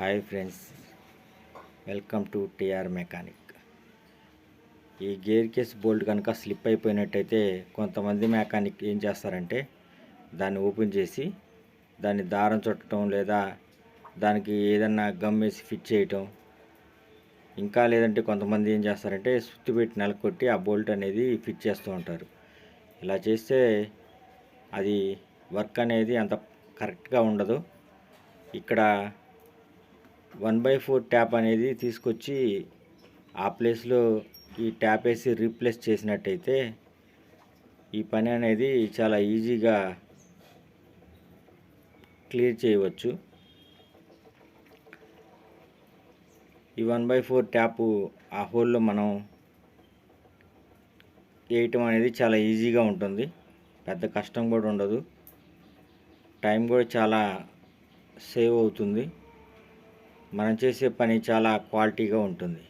Hi friends welcome to TR mechanic. ఈ gear case bolt కనుక slip అయిపోయినట్టయితే కొంతమంది మెకానిక్ ఏం చేస్తారంటే దాన్ని ఓపెన్ చేసి దాన్ని దారం చుట్టడం లేదా దానికి ఏదన్నా గమ్ వేసి ఫిట్ చేయటం ఇంకా లేదంటే కొంతమంది ఏం చేస్తారంటే సుత్తి పెట్టి నెలకొట్టి ఆ బోల్ట్ అనేది ఫిట్ చేస్తూ ఉంటారు. ఇలా చేస్తే అది వర్క్ అనేది అంత కరెక్ట్గా ఉండదు. ఇక్కడ వన్ బై ఫోర్ ట్యాప్ అనేది తీసుకొచ్చి ఆ ప్లేస్లో ఈ ట్యాప్ వేసి రీప్లేస్ చేసినట్టయితే ఈ పని అనేది చాలా ఈజీగా క్లియర్ చేయవచ్చు. ఈ వన్ బై ఫోర్ ట్యాపు ఆ హోల్లో మనం వేయటం అనేది చాలా ఈజీగా ఉంటుంది. పెద్ద కష్టం కూడా ఉండదు. టైం కూడా చాలా సేవ్ అవుతుంది. మనం చేసే పని చాలా క్వాలిటీగా ఉంటుంది.